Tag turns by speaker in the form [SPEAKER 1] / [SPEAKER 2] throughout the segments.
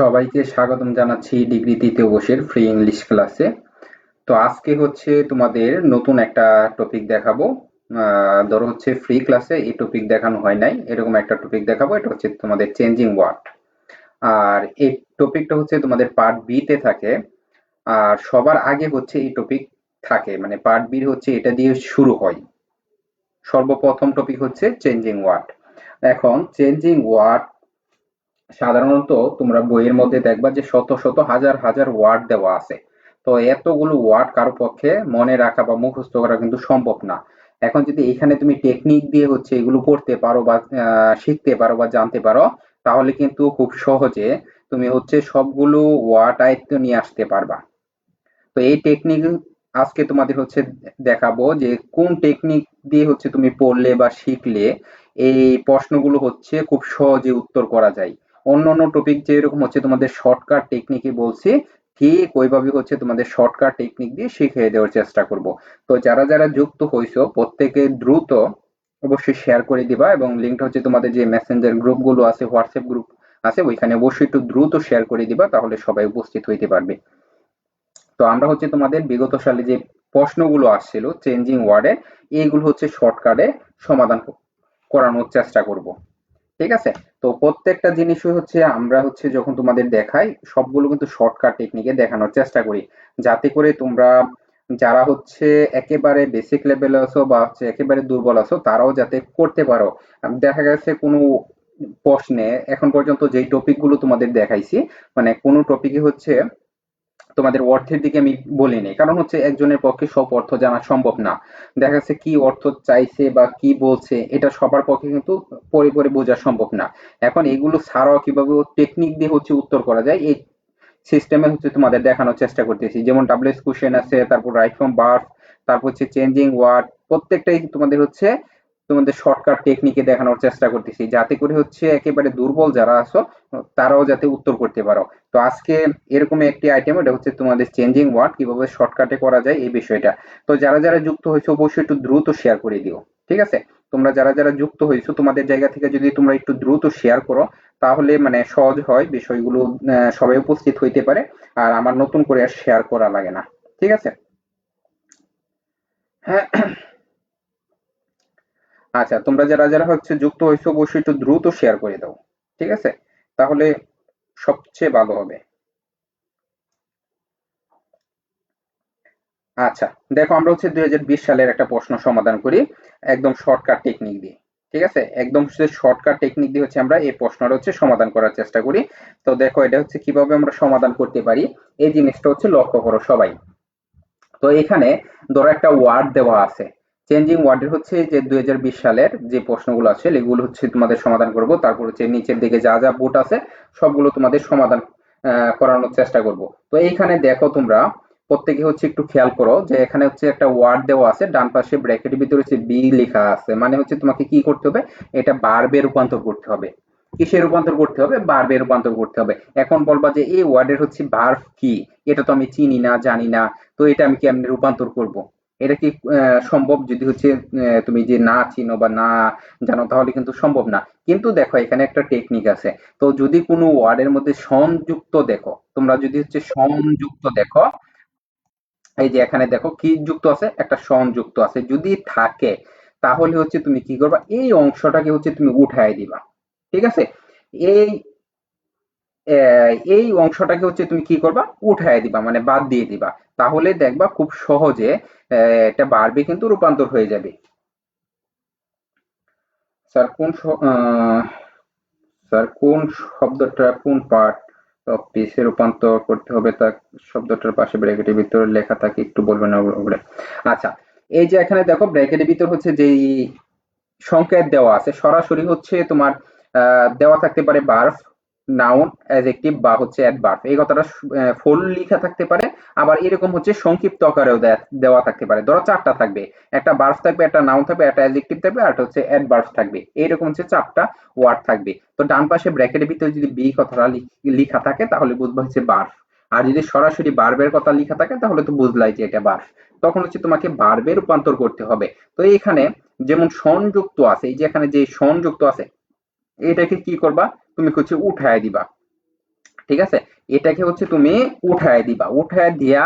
[SPEAKER 1] সবাইকে স্বাগতম জানাচ্ছি ডিগ্রি তৃতীয় বর্ষের ফ্রি ইংলিশ ক্লাসে তো আজকে হচ্ছে তোমাদের নতুন একটা টপিক দেখাবো। ধরো হচ্ছে ফ্রি ক্লাসে এই টপিক দেখানো হয় নাই, এরকম একটা টপিক দেখাবো, এটা হচ্ছে তোমাদের চেঞ্জিং ওয়ার্ড আর এই টপিকটা হচ্ছে তোমাদের পার্ট বিতে থাকে। আর সবার আগে হচ্ছে এই টপিক থাকে মানে পার্ট বি হচ্ছে এটা দিয়ে শুরু হয়। সর্বপ্রথম টপিক হচ্ছে চেঞ্জিং ওয়ার্ড এখন চেঞ্জিং ওয়ার্ড সাধারণত তোমরা বইয়ের মধ্যে দেখবা যে শত শত হাজার হাজার ওয়ার্ড দেওয়া আছে। তো এতগুলো ওয়ার্ড কারও পক্ষে মনে রাখা বা মুখস্থ করা কিন্তু সম্ভব না। এখন যদি এখানে তুমি টেকনিক দিয়ে হচ্ছে এগুলো পড়তে পারো বা শিখতে পারো বা জানতে পারো, তাহলে কিন্তু খুব সহজে তুমি হচ্ছে সবগুলো ওয়ার্ড আয়ত্ত নিয়ে আসতে পারবা। তো এই টেকনিক আজকে তোমাদের হচ্ছে দেখাবো যে কোন টেকনিক দিয়ে হচ্ছে তুমি পড়লে বা শিখলে এই প্রশ্নগুলো হচ্ছে খুব সহজে উত্তর করা যায়। অন্য অন্য টপিক যেরকম হচ্ছে তোমাদের শর্টকাট টেকনিকই বলছি, ঠিক ওইভাবে হচ্ছে তোমাদের শর্টকাট টেকনিক দিয়ে শিখিয়ে দেওয়ার চেষ্টা করব। তো যারা যারা যুক্ত হয়েছো প্রত্যেকে দ্রুত অবশ্যই শেয়ার করে দিবা এবং লিঙ্কটা হচ্ছে তোমাদের যে মেসেঞ্জার গ্রুপগুলো আছে হোয়াটসঅ্যাপ গ্রুপ আছে, ওইখানে অবশ্যই একটু দ্রুত শেয়ার করে দিবা, তাহলে সবাই উপস্থিত হইতে পারবে। তো আমরা হচ্ছে তোমাদের বিগত সালে যে প্রশ্নগুলো আসছিল চেঞ্জিং ওয়ার্ডে এইগুলো হচ্ছে শর্টকাটে সমাধান করানোর চেষ্টা করব। ঠিক আছে? তো প্রত্যেকটা জিনিসই হচ্ছে আমরা হচ্ছে যখন তোমাদের দেখাই, সবগুলো কিন্তু শর্টকাট টেকনিকে দেখানোর চেষ্টা করি। যাতে করে তোমরা, যারা হচ্ছে একেবারে বেসিক লেভেলে আছো বা হচ্ছে একেবারে দুর্বল আছো, তারাও যাতে করতে পারো। দেখা গেছে কোনো প্রশ্নে, এখন পর্যন্ত যেই টপিকগুলো তোমাদের দেখাইছি মানে কোনো টপিকে হচ্ছে তোমাদের অর্থের দিকে আমি বলিনি কারণ হচ্ছে একজনের পক্ষে সব অর্থ জানা সম্ভব না। দেখা যাচ্ছে কি অর্থ চাইছে বা কি বলছে, এটা সবার পক্ষে কিন্তু পরে পরে বোঝা সম্ভব না। এখন এগুলো ছাড়াও কীভাবে টেকনিক দিয়ে হচ্ছে উত্তর করা যায়, এই সিস্টেমে হচ্ছে তোমাদের দেখানোর চেষ্টা করতেছি। যেমন ডাব্লিউএস কোশ্চেন আছে, তারপর রাইট ফ্রম বার্থ তারপর হচ্ছে চেঞ্জিং ওয়ার্ড প্রত্যেকটাই তোমাদের হচ্ছে তোমাদের শর্টকাট টেকনিকে দেখানোর চেষ্টা করতেছি। যাতে করে হচ্ছে একেবারে দুর্বল যারা আছো, তারাও যাতে উত্তর করতে পারো। তো আজকে এরকম একটি আইটেম এটা হচ্ছে তোমাদের চেঞ্জিং ওয়ার্ড কীভাবে শর্টকাটে করা যায় এই বিষয়টা। তো যারা যারা যুক্ত হয়েছে, অবশ্যই একটু দ্রুত শেয়ার করে দিও, ঠিক আছে? তোমরা যারা যারা যুক্ত হয়েছো, তোমাদের জায়গা থেকে যদি তোমরা একটু দ্রুত শেয়ার করো, তাহলে মানে সহজ হয় বিষয়গুলো সবাই উপস্থিত হইতে পারে। আর আমার নতুন করে আর শেয়ার করা লাগে না, ঠিক আছে? হ্যাঁ আচ্ছা তোমরা যারা যারা হচ্ছে যুক্ত হয়েছো অবশ্যই একটু দ্রুত শেয়ার করে দাও, ঠিক আছে? তাহলে সবচেয়ে ভালো হবে। আচ্ছা দেখো আমরা হচ্ছে দুই হাজার বিশ সালের একটা প্রশ্ন সমাধান করি, একদম শর্টকাট টেকনিক দিয়ে, ঠিক আছে? একদম শর্টকাট টেকনিক দিয়ে হচ্ছে আমরা এই প্রশ্নটা হচ্ছে সমাধান করার চেষ্টা করি। তো দেখো এটা হচ্ছে কীভাবে আমরা সমাধান করতে পারি, এই জিনিসটা হচ্ছে লক্ষ্য করো সবাই। তো এখানে ধরো একটা ওয়ার্ড দেওয়া আছে চেঞ্জিং ওয়ার্ডের হচ্ছে যে দু হাজার বিশ সালের যে প্রশ্নগুলো আছে, এগুলো হচ্ছে তোমাদের সমাধান করব। তারপর হচ্ছে নিচের দিকে যা যা বোট আছে, সবগুলো তোমাদের সমাধান করানোর চেষ্টা করব। তো এইখানে দেখো তোমরা, প্রত্যেকে হচ্ছে একটু খেয়াল করো যে এখানে হচ্ছে একটা ওয়ার্ড দেওয়া আছে, ডান পাশে ব্র্যাকেটের ভিতরে হচ্ছে বি লেখা আছে। মানে হচ্ছে তোমাকে কি করতে হবে? এটা বারবে রূপান্তর করতে হবে। কিসে রূপান্তর করতে হবে? বারবে রূপান্তর করতে হবে। এখন বলবা যে এই ওয়ার্ডের হচ্ছে বার্ব কি? এটা তো আমি চিনি না, জানি না। তো এটা আমি কেমনি রূপান্তর করব? এটা কি সম্ভব? যদি হচ্ছে তুমি যে না চিনো বা না জানো, তাহলে কিন্তু সম্ভব না। কিন্তু দেখো, এখানে একটা টেকনিক আছে। তো যদি কোনো ওয়ার্ডের মধ্যে সংযুক্ত দেখো, তোমরা যদি হচ্ছে সংযুক্ত দেখো, এই যে এখানে দেখো, কি যুক্ত আছে? একটা সংযুক্ত আছে। যদি থাকে, তাহলে হচ্ছে তুমি কি করবা? এই অংশটাকে হচ্ছে তুমি উঠাই দিবা। ঠিক আছে? এই এই অংশটাকে হচ্ছে তুমি কি করবা? উঠায় দিবা মানে বাদ দিয়ে দিবা। তাহলে দেখবা খুব সহজে এটা বাড়বে কিন্তু রূপান্তর হয়ে যাবে। স্যার, কোন স্যার, কোন শব্দটা, কোন পার্ট পিসে রূপান্তর করতে হবে? তা শব্দটার পাশে ব্র্যাকেটের ভিতরে লেখা থাকে, একটু বলবেন ওগুলো আচ্ছা এই যে এখানে দেখো, ব্র্যাকেটের ভিতর হচ্ছে যেই সংকেত দেওয়া আছে, সরাসরি হচ্ছে তোমার দেওয়া থাকতে পারে বার্ফ নাউন অ্যাজেক্টিভ বা হচ্ছে অ্যাডভার্ব এই কথাটা ফুল লেখা থাকতে পারে, আবার এরকম হচ্ছে সংক্ষিপ্ত আকারেও দেওয়া থাকতে পারে। ধরো চারটা থাকবে। একটা বার্ফ থাকবে, একটা নাউন থাকবে, একটা অ্যাজেক্টিভ থাকবে, আর হচ্ছে অ্যাডভার্ব থাকবে। এইরকম হচ্ছে চারটা ওয়ার্ড থাকবে। তো ডান পাশে ব্র্যাকেটের ভিতরে যদি বি কথাটা লেখা থাকে, তাহলে বুঝবা হচ্ছে বার্ফ আর যদি সরাসরি বার্বের কথা লেখা থাকে, তাহলে তো বুঝলাই যে এটা বার্ফ তখন হচ্ছে তোমাকে বার্বে রূপান্তর করতে হবে। তো এখানে যেমন সংযুক্ত আছে, এই যে এখানে যে সংযুক্ত আছে, এটাকে কি করবা? তুমি হচ্ছে উঠায় দিবা। ঠিক আছে? এটাকে হচ্ছে তুমি উঠায় দিবা। উঠায় দিয়া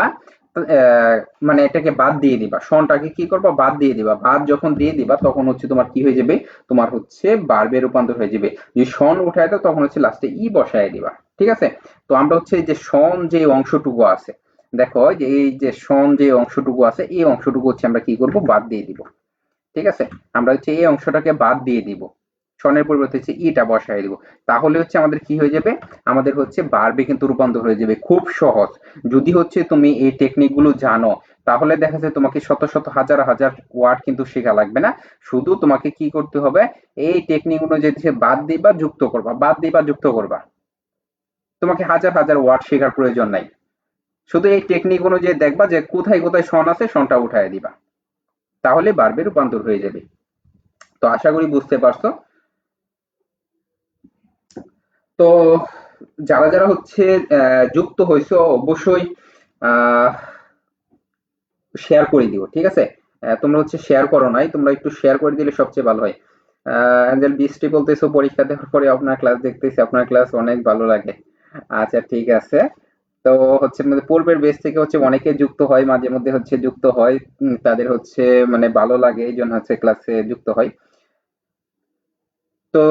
[SPEAKER 1] মানে এটাকে বাদ দিয়ে দিবা। শনটাকে কি করবা? বাদ দিয়ে দিবা। বাদ যখন দিয়ে দিবা, তখন হচ্ছে তোমার কি হয়ে যাবে? তোমার হচ্ছে বার্বে রূপান্তর হয়ে যাবে। যদি শন উঠায় দাও, তখন হচ্ছে লাস্টে ই বসায় দিবা। ঠিক আছে? তো আমরা হচ্ছে যে শন যে অংশটুকু আছে, দেখো যে, এই যে শন যে অংশটুকু আছে, এই অংশটুকু হচ্ছে আমরা কি করব? বাদ দিয়ে দিব। ঠিক আছে? আমরা হচ্ছে এই অংশটাকে বাদ দিয়ে দিব। সনের পরিবর্তে হচ্ছে ইটা বসায় দিব। তাহলে হচ্ছে আমাদের কি হয়ে যাবে? আমাদের হচ্ছে বারবে কিন্তু রূপান্তর হয়ে যাবে খুব সহজ। যদি হচ্ছে তুমি এই টেকনিকগুলো জানো, তাহলে দেখা যায় তোমাকে শত শত হাজার হাজার ওয়ার্ড কিন্তু শেখা লাগবে না। শুধু তোমাকে কি করতে হবে? এই টেকনিক অনুযায়ী বাদ দিবা, যুক্ত করবা, বাদ দিবা, যুক্ত করবা। তোমাকে হাজার হাজার ওয়ার্ড শেখার প্রয়োজন নাই। শুধু এই টেকনিক অনুযায়ী দেখবা যে কোথায় কোথায় সন আছে সনটা উঠায় দিবা। তাহলে বারবে রূপান্তর হয়ে যাবে। তো আশা করি বুঝতে পারছ। তো যারা যারা হচ্ছে যুক্ত হয়েছে অবশ্যই শেয়ার করে দিও, ঠিক আছে? তোমরা হচ্ছে শেয়ার করো নাই, তোমরা একটু শেয়ার করে দিলে সবচেয়ে ভালো হয়। অ্যাঞ্জেল বৃষ্টি বলতেছো পরীক্ষা দেওয়ার পরে আপনার ক্লাস দেখতেছি, আপনার ক্লাস অনেক ভালো লাগে। আচ্ছা ঠিক আছে। তো হচ্ছে মানে পূর্বের বেস থেকে হচ্ছে অনেকে যুক্ত হয়, মাঝে মধ্যে হচ্ছে যুক্ত হয় তাদের হচ্ছে মানে ভালো লাগে, এই জন্য হচ্ছে ক্লাসে যুক্ত হয়। তো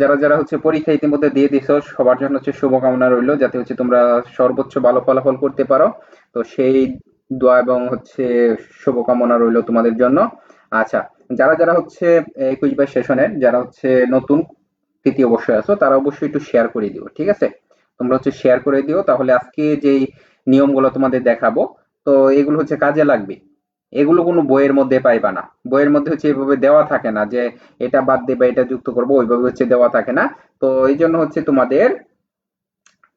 [SPEAKER 1] যারা যারা হচ্ছে পরীক্ষা ইতিমধ্যে দিয়ে দিছো, সবার জন্য হচ্ছে শুভকামনা রইল। যাতে হচ্ছে তোমরা সর্বোচ্চ ভালো ফলাফল করতে পারো। তো সেই দোয়া এবং হচ্ছে শুভকামনা রইল তোমাদের জন্য। আচ্ছা যারা যারা হচ্ছে একুশ বাইশ সেশনের যারা হচ্ছে নতুন তৃতীয় বর্ষে আছো, তারা অবশ্যই একটু শেয়ার করে দিও, ঠিক আছে? তোমরা হচ্ছে শেয়ার করে দিও, তাহলে আজকে যেই নিয়মগুলো তোমাদের দেখাবো, তো এগুলো হচ্ছে কাজে লাগবে। এগুলো কোনো বইয়ের মধ্যে পাইবা না। বইয়ের মধ্যে হচ্ছে এভাবে দেওয়া থাকে না যে এটা বাদ দেবে, এটা যুক্ত করব, ওইভাবে হচ্ছে দেওয়া থাকে না। তো এই জন্য হচ্ছে তোমাদের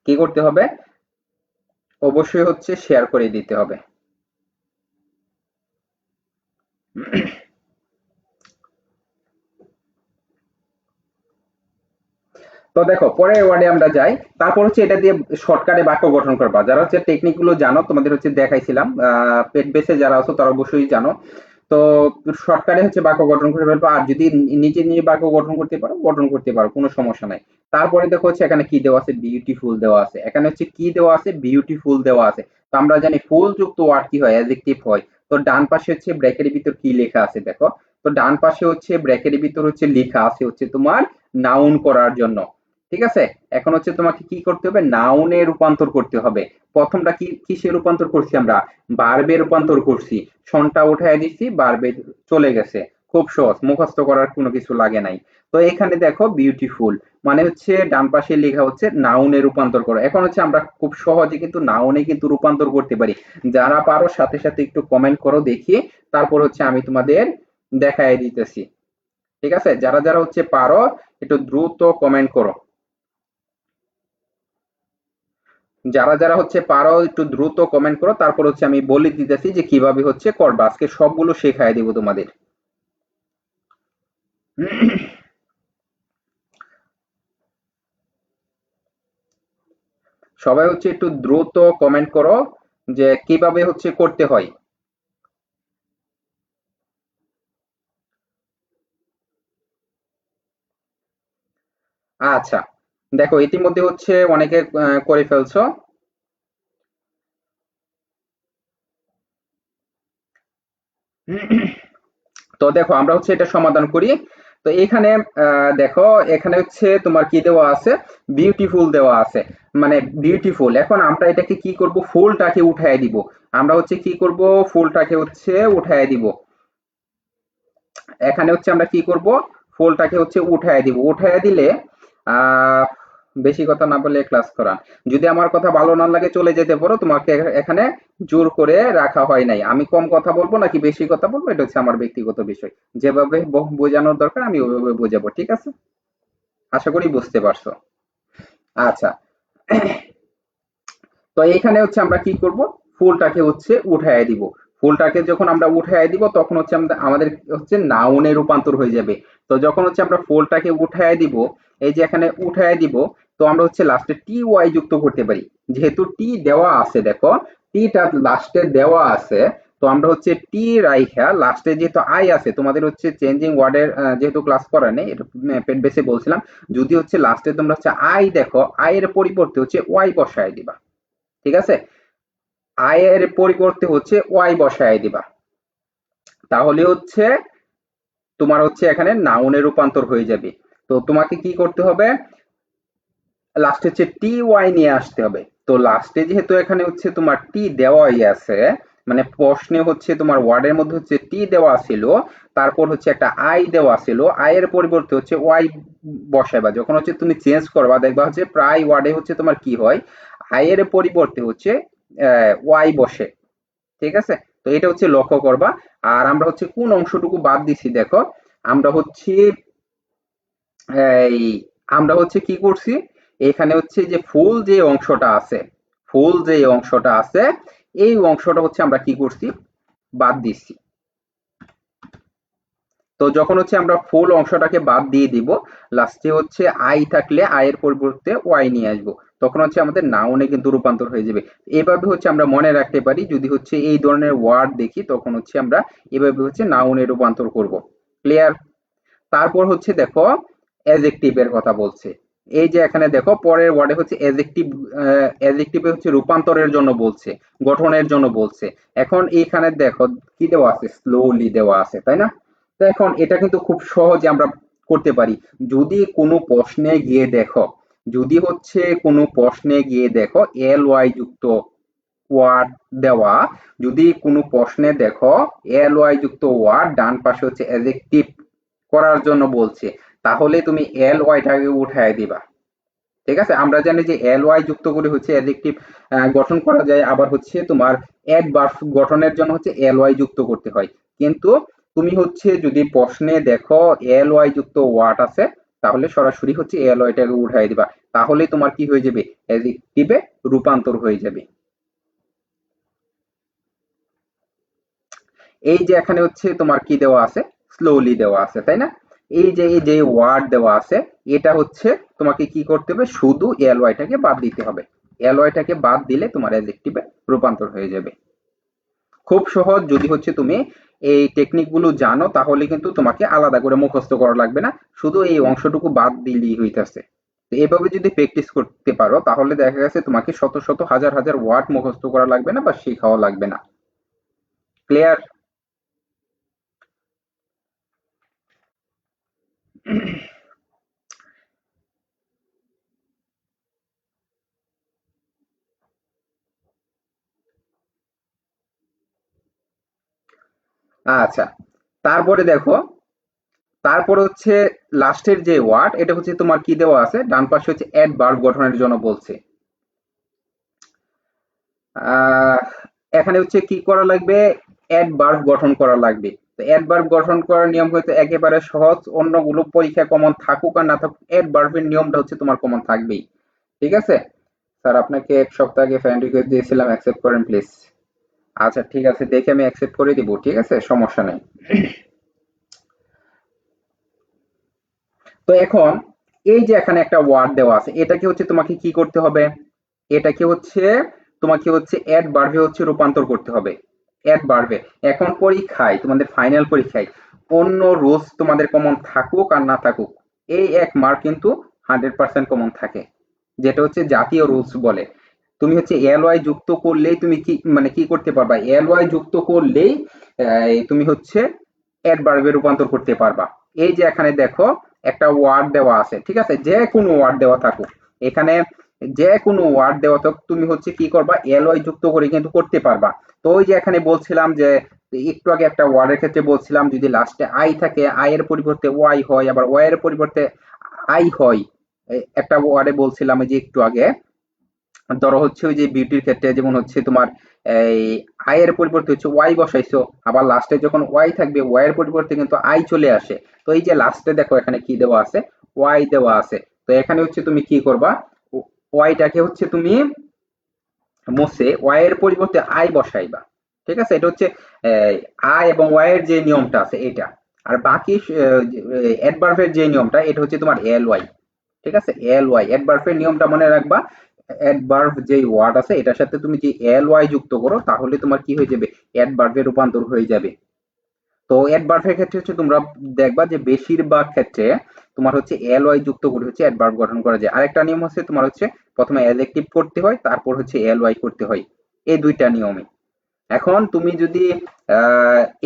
[SPEAKER 1] কি করতে হবে? অবশ্যই হচ্ছে শেয়ার করে দিতে হবে। তো দেখো, পরের ওয়ার্ডে আমরা যাই। তারপর হচ্ছে এটা দিয়ে শর্টকাটে বাক্য গঠন করবা। যারা হচ্ছে টেকনিকগুলো জানো, তোমাদের হচ্ছে দেখাইছিলাম পেট বেসে যারা আছো তারা অবশ্যই জানো। তো শর্টকাটে হচ্ছে বাক্য গঠন করে ফেলবা, আর যদি নিজে নিজে বাক্য গঠন করতে পারো, গঠন করতে পারো, কোনো সমস্যা নাই। তারপরে দেখো হচ্ছে এখানে কি দেওয়া আছে? বিউটিফুল দেওয়া আছে। এখানে হচ্ছে কি দেওয়া আছে? বিউটিফুল দেওয়া আছে। তো আমরা জানি ফুল যুক্ত ওয়ার্ড কি হয়? অ্যাডজেক্টিভ হয়। তো ডান পাশে হচ্ছে ব্র্যাকেটের ভিতর কি লেখা আছে দেখো? তো ডান পাশে হচ্ছে ব্র্যাকেটের ভিতর হচ্ছে লেখা আছে হচ্ছে তোমার নাউন করার জন্য। ঠিক আছে? এখন হচ্ছে তোমাকে কি করতে হবে? নাউনে রূপান্তর করতে হবে। প্রথমটা কি, কিসে রূপান্তর করছি আমরা? বারবে রূপান্তর করছি। সনটা উঠায় দিচ্ছি বারবে চলে গেছে। খুব সহজ, মুখস্থ করার কোনো কিছু লাগে নাই। তো এখানে দেখো বিউটিফুল মানে হচ্ছে ডান পাশে লেখা হচ্ছে নাউনে রূপান্তর করো। এখন হচ্ছে আমরা খুব সহজে কিন্তু নাউনে কিন্তু রূপান্তর করতে পারি। যারা পারো, সাথে সাথে একটু কমেন্ট করো, দেখি। তারপর হচ্ছে আমি তোমাদের দেখায় দিতেছি। ঠিক আছে? যারা যারা হচ্ছে পারো, একটু দ্রুত কমেন্ট করো। যারা যারা হচ্ছে পারো, একটু দ্রুত কমেন্ট করো, তারপর হচ্ছে আমি বলে দিতেছি যে কীভাবে হচ্ছে করবা। আজকে সবগুলো শেখায় দিব তোমাদের। সবাই হচ্ছে একটু দ্রুত কমেন্ট করো যে কীভাবে হচ্ছে করতে হয়। আচ্ছা দেখো, ইতিমধ্যে হচ্ছে অনেকে করে ফেলছো। তো দেখো, আমরা হচ্ছে এটা সমাধান করি। তো এখানে দেখো, এখানে হচ্ছে তোমার কি দেওয়া আছে? বিউটিফুল দেওয়া আছে। মানে বিউটিফুল এখন আমরা এটাকে কি করব? ফুলটাকে উঠায় দিব। আমরা হচ্ছে কি করব? ফুলটাকে হচ্ছে উঠায় দিব। এখানে হচ্ছে আমরা কি করব? ফুলটাকে হচ্ছে উঠায় দিব। উঠায় দিলে, আহ বেশি কথা না বলে ক্লাস করান। যদি আমার কথা ভালো না লাগে, চলে যেতে পারো। তোমাকে এখানে জোর করে রাখা হয় নাই। আমি কম কথা বলব নাকি বেশি কথা বলব? এটা হচ্ছে আমার ব্যক্তিগত বিষয়। যেভাবে বোঝানোর দরকার, আমি ওইভাবে বোঝাবো, ঠিক আছে? আশা করি বুঝতে পারছ। আচ্ছা। তো এখানে হচ্ছে আমরা কি করব? ফুলটাকে হচ্ছে উঠায় দিব। ফুলটাকে যখন আমরা উঠায় দিব, তখন হচ্ছে আমাদের হচ্ছে নাউনে রূপান্তর হয়ে যাবে। তো যখন হচ্ছে আমরা ফুলটাকে উঠায় দিব এই যে এখানে উঠায় দিব, তো আমরা হচ্ছে লাস্টে টি ওয়াই যুক্ত করতে পারি। যেহেতু টি দেওয়া আছে, দেখো টিটা লাস্টে দেওয়া আছে, তো আমরা হচ্ছে টি রাইখা লাস্টে যেহেতু আই আছে, তোমাদের হচ্ছে চেঞ্জিং ওয়ার্ডের যেহেতু ক্লাস করা নেই, এটা পেট বেসে বলছিলাম, যদি হচ্ছে লাস্টে তোমরা হচ্ছে আই দেখো আই এর পরিবর্তে হচ্ছে ওয়াই বসায় দিবা। ঠিক আছে? আই এর পরিবর্তে হচ্ছে ওয়াই বসায় দিবা। তাহলে হচ্ছে তোমার হচ্ছে এখানে নাউনে রূপান্তর হয়ে যাবে। তো তোমাকে কি করতে হবে? লাস্টে হচ্ছে টি ওয়াই নিয়ে আসতে হবে। তো লাস্টে যেহেতু এখানে হচ্ছে তোমার টি দেওয়াই আছে মানে প্রশ্নে হচ্ছে তোমার ওয়ার্ডের মধ্যে হচ্ছে টি দেওয়া ছিল, তারপর হচ্ছে একটা আই দেওয়া ছিল আই এর পরিবর্তে হচ্ছে ওয়াই বসাইবা। যখন হচ্ছে তুমি চেঞ্জ করবা, দেখবা হচ্ছে প্রায় ওয়ার্ডে হচ্ছে তোমার কি হয়? আই এর পরিবর্তে হচ্ছে ওয়াই বসে। ঠিক আছে? তো এটা হচ্ছে লক্ষ্য করবা। আর আমরা হচ্ছে কোন অংশটুকু বাদ দিছি, দেখো। আমরা হচ্ছে এই, আমরা হচ্ছে কি করছি? এখানে হচ্ছে যে ফুল যে অংশটা আছে, ফুল যে অংশটা আছে, এই অংশটা হচ্ছে আমরা কি করছি? বাদ দিচ্ছি। তো যখন হচ্ছে আমরা ফুল অংশটাকে বাদ দিয়ে দিব লাস্টে হচ্ছে আই থাকলে আয়ের পরিবর্তে ওয়াই নিয়ে আসব। তখন হচ্ছে আমাদের নাউনে কিন্তু রূপান্তর হয়ে যাবে। এভাবে হচ্ছে আমরা মনে রাখতে পারি, যদি হচ্ছে এই ধরনের ওয়ার্ড দেখি, তখন হচ্ছে আমরা এভাবে হচ্ছে নাউনে রূপান্তর করব। ক্লিয়ার তারপর হচ্ছে দেখো অ্যাজেক্টিভের কথা বলছে। এই যে এখানে দেখো, পরের ওয়ার্ডে হচ্ছে অ্যাজেক্টিভ অ্যাজেক্টিভে হচ্ছে রূপান্তরের জন্য বলছে, গঠনের জন্য বলছে। এখন এইখানে দেখো, কি দেওয়া আছে? স্লোলি দেওয়া আছে, তাই না? তো এখন এটা কিন্তু খুব সহজে আমরা করতে পারি। যদি কোনো প্রশ্নে গিয়ে দেখো, যদি হচ্ছে কোনো প্রশ্নে গিয়ে দেখো এল ওয়াই যুক্ত ওয়ার্ড দেওয়া, যদি কোনো প্রশ্নে দেখো এল ওয়াই যুক্ত ওয়ার্ড ডান পাশে হচ্ছে অ্যাজেক্টিভ করার জন্য বলছে তাহলে তুমি এল ওয়াইটাকে উঠায় দিবা। ঠিক আছে? আমরা জানি যে এল ওয়াই যুক্ত করে হচ্ছে অ্যাডজেক্টিভ গঠন করা যায়। আবার হচ্ছে তোমার অ্যাড বার্ফ গঠনের জন্য হচ্ছে এল ওয়াই যুক্ত করতে হয়। কিন্তু তুমি হচ্ছে যদি প্রশ্নে দেখো এল ওয়াই যুক্ত ওয়ার্ড আছে, তাহলে সরাসরি হচ্ছে এল ওয়াইটাকে উঠাই দিবা। তাহলে তোমার কি হয়ে যাবে? অ্যাডজেক্টিভে রূপান্তর হয়ে যাবে। এই যে এখানে হচ্ছে তোমার কি দেওয়া আছে? স্লোলি দেওয়া আছে, তাই না? এই যে এই যে ওয়ার্ড দেওয়া আছে, এটা হচ্ছে তোমাকে কি করতে হবে? শুধু এল ওয়াইটাকে বাদ দিতে হবে। এল ওয়াইটাকে বাদ দিলে তোমার অ্যাডজেক্টিভে রূপান্তর হয়ে যাবে। খুব সহজ, যদি হচ্ছে তুমি এই টেকনিকগুলো জানো, তাহলে কিন্তু তোমাকে আলাদা করে মুখস্থ করা লাগবে না। শুধু এই অংশটুকু বাদ দিলেই হইতেছে। এভাবে যদি প্র্যাকটিস করতে পারো, তাহলে দেখা গেছে তোমাকে শত শত, হাজার হাজার ওয়ার্ড মুখস্থ করা লাগবে না বা শেখাও লাগবে না। ক্লিয়ার আচ্ছা তারপরে দেখো, তারপর হচ্ছে লাস্টের যে ওয়ার্ড, এটা হচ্ছে তোমার কি দেওয়া আছে? ডান পাশে হচ্ছে অ্যাড বার্ব গঠনের জন্য বলছে। এখানে হচ্ছে কি করা লাগবে? অ্যাড বার্ব গঠন করা লাগবে। তো অ্যাড গঠন করার নিয়ম হচ্ছে একেবারে সহজ অন্যগুলো পরীক্ষা কমন থাকুক আর না থাকুক অ্যাড বার্বের নিয়মটা হচ্ছে তোমার কমন থাকবেই। ঠিক আছে? স্যার আপনাকে এক সপ্তাহ আগে ফ্রেন্ড রিকোয়েস্ট দিয়েছিলাম অ্যাকসেপ্ট করেন প্লিজ আচ্ছা ঠিক আছে, দেখে আমি অ্যাকসেপ্ট করে দিব, ঠিক আছে? সমস্যা নেই। তো এখন, এই যে এখানে একটা ওয়ার্ড দেওয়া আছে এটাকে হচ্ছে তোমাকে কি করতে হবে? এটাকে হচ্ছে, তোমাকে হচ্ছে অ্যাড বার্ভে হচ্ছে রূপান্তর করতে হবে। অ্যাড বাড়বে। এখন পরীক্ষায়, তোমাদের ফাইনাল পরীক্ষায়, অন্য রুলস তোমাদের কমন থাকুক আর না থাকুক, এই এক মার্ক কিন্তু হান্ড্রেড পার্সেন্ট কমন থাকে। যেটা হচ্ছে জাতীয় রুলস বলে। তুমি হচ্ছে এল ওয়াই যুক্ত করলেই তুমি কি মানে কি করতে পারবা? এল ওয়াই যুক্ত করলেই তুমি হচ্ছে অ্যাড বার্বে রূপান্তর করতে পারবা। এই যে এখানে দেখো, একটা ওয়ার্ড দেওয়া আছে, ঠিক আছে? যে কোনো ওয়ার্ড দেওয়া থাকুক। এখানে যে কোনো ওয়ার্ড দেওয়া থাকুক তুমি হচ্ছে কি করবা এল ওয়াই যুক্ত করে কিন্তু করতে পারবা। তো ওই যে এখানে বলছিলাম যে, একটু আগে একটা ওয়ার্ডের ক্ষেত্রে বলছিলাম, যদি লাস্টে আই থাকে আই এর পরিবর্তে ওয়াই হয়, আবার ওয়াই এর পরিবর্তে আই হয় একটা ওয়ার্ডে বলছিলাম যে একটু আগে। ধরো হচ্ছে ওই যে বিউটির ক্ষেত্রে যেমন হচ্ছে তোমার, এই আই এর পরিবর্তে হচ্ছে ওয়াই বসাইছো, আবার লাস্টে যখন ওয়াই থাকবে ওয়াই এর পরিবর্তে কিন্তু আই চলে আসে। তো এই যে লাস্টে দেখো এখানে কি দেওয়া আছে? ওয়াই দেওয়া আছে। তো এখানে হচ্ছে তুমি কি করবা? ওয়াইটাকে হচ্ছে তুমি মুছে ওয়াই এর পরিবর্তে আই বসাইবা। ঠিক আছে? এটা হচ্ছে আই এবং ওয়াই এর যে নিয়মটা আছে এটা। আর বাকি অ্যাডভার্বের যে নিয়মটা, এটা হচ্ছে তোমার এল ওয়াই ঠিক আছে? এল ওয়াই অ্যাডভার্বের নিয়মটা মনে রাখবা। অ্যাডভার্ব যে ওয়ার্ড আছে, এটার সাথে তুমি যে এল ওয়াই যুক্ত করো, তাহলে তোমার কি হয়ে যাবে? অ্যাডভার্বে রূপান্তর হয়ে যাবে। তো অ্যাডভার্বের ক্ষেত্রে হচ্ছে তোমরা দেখবা যে বেশিরভাগ ক্ষেত্রে তোমার হচ্ছে এল ওয়াই যুক্ত করে হচ্ছে অ্যাডভার্ব গঠন করা যায়। আরেকটা নিয়ম হচ্ছে তোমার হচ্ছে প্রথমে অ্যাডজেক্টিভ করতে হয়, তারপর হচ্ছে এল ওয়াই করতে হয়। এই দুইটা নিয়মে। এখন তুমি যদি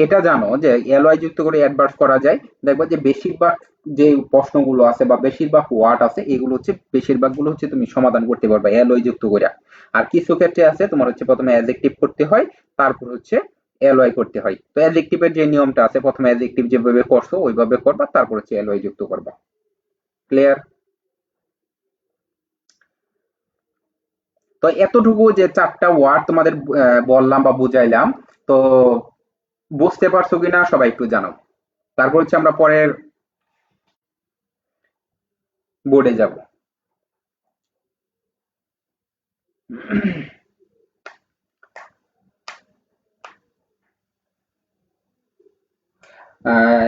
[SPEAKER 1] এটা জানো যে এল ওয়াই যুক্ত করে অ্যাডভার্ব করা যায়, দেখবা যে বেশিরভাগ যে প্রশ্নগুলো আছে বা বেশিরভাগ ওয়ার্ড আছে, এগুলো হচ্ছে বেশিরভাগগুলো হচ্ছে তুমি সমাধান করতে পারবা এল ওয়াই যুক্ত করে আর কিছু ক্ষেত্রে আছে তোমার হচ্ছে প্রথমে অ্যাডজেক্টিভ করতে হয়, তারপর হচ্ছে এলওয়াই করতে হয়। তো অ্যাডজেক্টিভের যে নিয়মটা আছে, প্রথমে অ্যাডজেক্টিভ যেভাবে করছ, ওইভাবে করবা, তারপর হচ্ছে এলওয়াই যুক্ত করবা। ক্লিয়ার তো এতটুকু যে চারটা ওয়ার্ড তোমাদের বললাম বা বুঝাইলাম, তো বুঝতে পারছ কিনা সবাই একটু জানাও। তারপর হচ্ছে আমরা পরের বোর্ডে যাব।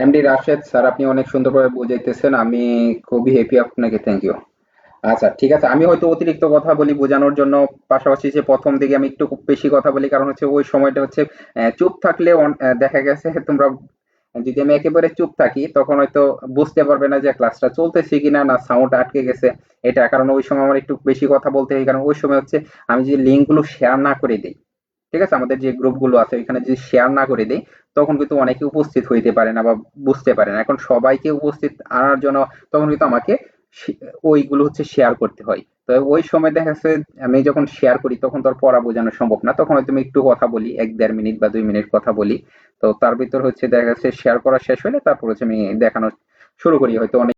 [SPEAKER 1] এমডি রাশেদ স্যার, আপনি অনেক সুন্দরভাবে বুঝাইতেছেন, আমি খুবই হ্যাপি আপনাকে থ্যাংক ইউ আচ্ছা ঠিক আছে, আমি হয়তো অতিরিক্ত কথা বলি বোঝানোর জন্য, পাশাপাশি যে প্রথম দিকে আমি একটু বেশি কথা বলি, কারণ হচ্ছে ওই সময়টা হচ্ছে চুপ থাকলে দেখা গেছে, তোমরা যদি আমি একেবারে চুপ থাকি, তখন হয়তো বুঝতে পারবে না যে ক্লাসটা চলতেছে কিনা, না সাউন্ড আটকে গেছে, এটা, কারণ ওই সময় আমার একটু বেশি কথা বলতে হয়, কারণ ওই সময় হচ্ছে আমি যে লিঙ্কগুলো শেয়ার না করে দিই ঠিক আছে? আমাদের যে গ্রুপগুলো আছে এখানে যদি শেয়ার না করে দিই, তখন কিন্তু অনেকে উপস্থিত হইতে পারে না বা বুঝতে পারে না। এখন সবাইকে উপস্থিত আনার জন্য তখন কিন্তু আমাকে ওইগুলো হচ্ছে শেয়ার করতে হয়। তো ওই সময় দেখা যাচ্ছে, আমি যখন শেয়ার করি, তখন তো আর পড়া বোঝানো সম্ভব না। তখন হয়তো আমি একটু কথা বলি, এক দেড় মিনিট বা দুই মিনিট কথা বলি। তো তার ভিতর হচ্ছে দেখা যাচ্ছে শেয়ার করা শেষ হলে তারপর হচ্ছে আমি দেখানো শুরু করি। হয়তো অনেক